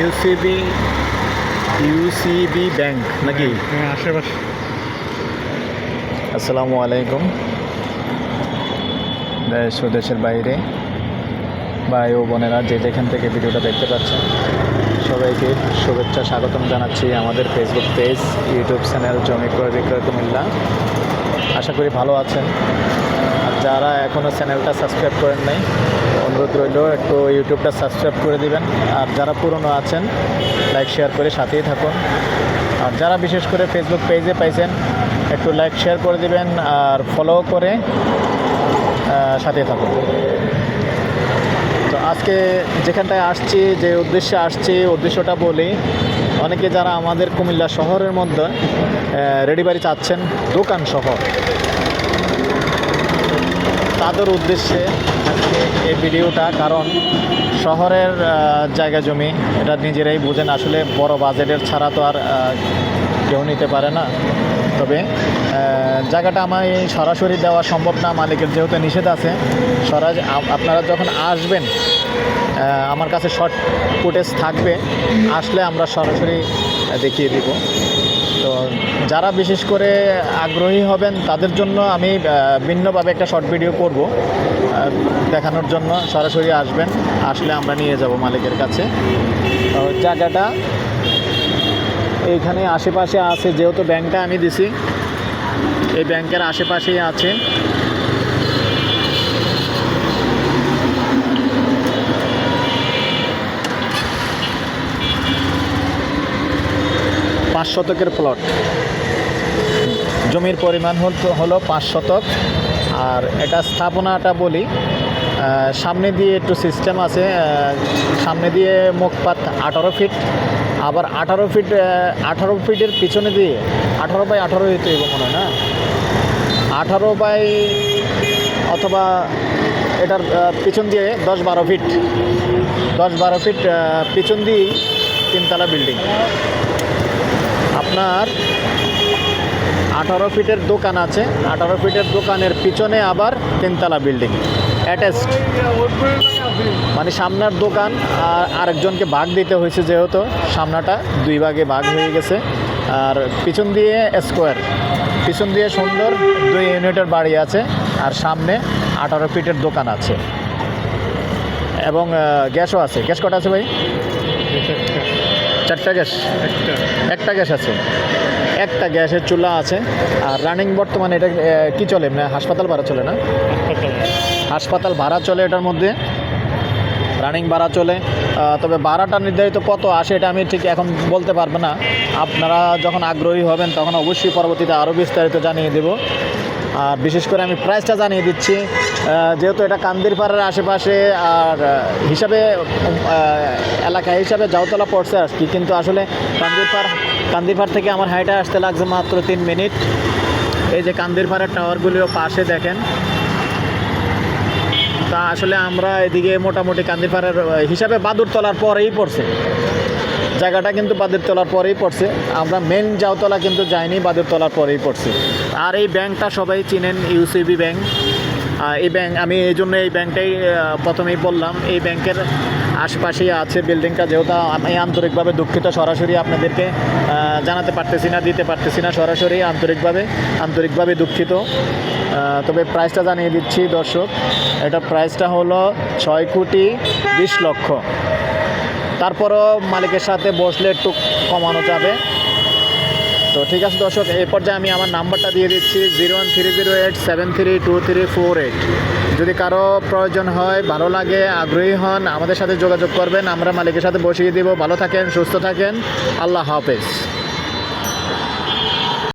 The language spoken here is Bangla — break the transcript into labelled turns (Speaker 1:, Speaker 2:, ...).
Speaker 1: ইউসিবি ইউসিবি ব্যাংক নাকি?
Speaker 2: হ্যাঁ আশেপাশে।
Speaker 1: আসসালামু আলাইকুম। দেশ ও দেশের বাইরে ভাই ও বোনেরা যে যেখান থেকে ভিডিওটা দেখতে পাচ্ছেন সবাইকে শুভেচ্ছা স্বাগতম জানাচ্ছি আমাদের ফেসবুক পেজ ইউটিউব চ্যানেল জমি ক্রয় বিক্রয় কুমিল্লা। আশা করি ভালো আছেন। যারা এখনও চ্যানেলটা সাবস্ক্রাইব করেন নাই, অনুরোধ রইল একটু ইউটিউবটা সাবস্ক্রাইব করে দিবেন। আর যারা পুরনো আছেন, লাইক, শেয়ার করে সাথেই থাকুন। আর যারা বিশেষ করে ফেসবুক পেজে পাইছেন, একটু লাইক, শেয়ার করে দিবেন আর ফলো করে সাথে থাকুন। তো আজকে যেখানটায় আসছি, যে উদ্দেশ্যে আসছি, উদ্দেশ্যটা বলি অনেকে যারা আমাদের কুমিল্লা শহরের মধ্যে রেডি বাড়ি চাচ্ছেন দোকান শহর তাদের উদ্দেশ্যে আজকে এই ভিডিওটা, কারণ শহরের জায়গা জমি এটা নিজেরাই বুঝেন, আসলে বড় বাজেটের ছাড়া তো আর কেউ নিতে পারে না। তবে জায়গাটা আমার সরাসরি দেওয়া সম্ভব না, মালিকের যেহেতু নিষেধ আছে, সরাজ আপনারা যখন আসবেন আমার কাছে শর্ট ফুটেজ থাকবে। আসলে আমরা সরাসরি দেখিয়ে দিব। তো যারা বিশেষ করে আগ্রহী হবেন, তাদের জন্য আমি ভিন্নভাবে একটা শর্ট ভিডিও করব। দেখানোর জন্য সরাসরি আসবেন। আসলে আমরা নিয়ে যাব মালিকের কাছে। জায়গাটা এইখানে আশেপাশে আছে, যেহেতু ব্যাংকটা আমি দিছি, এই ব্যাংকের আশেপাশেই আছে। পাঁচ শতকের প্লট জমির পরিমাণ হল- পাঁচ শতক। আর এটা স্থাপনাটা বলি সামনে দিয়ে একটু সিস্টেম আছে সামনে দিয়ে মুখপাত আঠারো ফিট আবার আঠারো ফিট আঠারো ফিটের পিছনে দিয়ে, আঠারো বাই আঠারো হইতে হইব মনে হয় না? আঠারো বাই অথবা এটার পিছন দিয়ে দশ বারো ফিট দশ বারো ফিট পিছন দিয়েই তিনতলা বিল্ডিং আপনার আঠারো ফিটের দোকান আছে। আঠারো ফিটের দোকানের পিছনে আবার তিনতলা বিল্ডিং। অ্যাটাচড মানে সামনের দোকান আর আরেকজনকে ভাগ দিতে হয়েছে যেহেতু। সামনাটা দুই ভাগে ভাগ হয়ে গেছে। আর পিছন দিয়ে স্কোয়ার পিছন দিয়ে সুন্দর দুই ইউনিটের বাড়ি আছে আর সামনে আঠারো ফিটের দোকান আছে। এবং গ্যাসও আছে। গ্যাস কটা আছে ভাই? চারটা গ্যাস?
Speaker 2: একটা।
Speaker 1: গ্যাস আছে। একটা গ্যাসের চুলা আছে। আর রানিং বর্তমানে এটা কি চলে? মানে হাসপাতাল ভাড়া চলে না?
Speaker 2: হাসপাতাল।
Speaker 1: ভাড়া চলে এটার মধ্যে। রানিং ভাড়া চলে। তবে ভাড়াটা নির্ধারিত কত আসে এটা আমি ঠিক এখন বলতে পারব না। আপনারা যখন আগ্রহী হবেন তখন অবশ্যই পরবর্তীতে আরও বিস্তারিত জানিয়ে দেব। আর বিশেষ করে আমি প্রাইসটা জানিয়ে দিচ্ছি যেহেতু এটা কান্দিরপাড়ার আশেপাশে আর হিসাবে এলাকা হিসাবে জাউতলা পড়ছে আর কি কিন্তু আসলে কান্দিরপাড় কান্দিরপাড় থেকে আমার হাইটা আসতে লাগছে মাত্র তিন মিনিট। এই যে কান্দিরপাড়ার টাওয়ারগুলিও পাশে দেখেন। তা আসলে আমরা এদিকে মোটামুটি কান্দিপাড়ার আহ, হিসাবে বাদুরতলার পরেই পড়ছে। জায়গাটা কিন্তু বাদুরতলার পরেই পড়ছে। আমরা মেন জাউতলা কিন্তু যাইনি বাদুরতলার পরেই পড়ছে। আর এই ব্যাংকটা সবাই চিনেন ইউসিবি ব্যাংক। এই ব্যাংক, আমি এই জন্য এই ব্যাংকটাই প্রথমেই বললাম, এই ব্যাংকের আশপাশেই আছে বিল্ডিংটা, যেহেতু আমি আন্তরিকভাবে দুঃখিত, সরাসরি আপনাদেরকে জানাতে পারতেছি না, দিতে পারতেছি না, সরাসরি আন্তরিকভাবে আন্তরিকভাবে দুঃখিত। তবে প্রাইসটা জানিয়ে দিচ্ছি, দর্শক, এটা প্রাইসটা হলো ছয় কোটি বিশ লক্ষ। তারপরও মালিকের সাথে বসলে একটু কমানো যাবে। তো ঠিক আছে দর্শক, এই পর্যায়ে আমি আমার নাম্বারটা দিয়ে দিচ্ছি, zero one three zero eight seven three two three four eight. যদি কারও প্রয়োজন হয়, ভালো লাগে, আগ্রহী হন, আমাদের সাথে যোগাযোগ করবেন, আমরা মালিকের সাথে বসিয়ে দিব। ভালো থাকেন, সুস্থ থাকেন, আল্লাহ হাফেজ।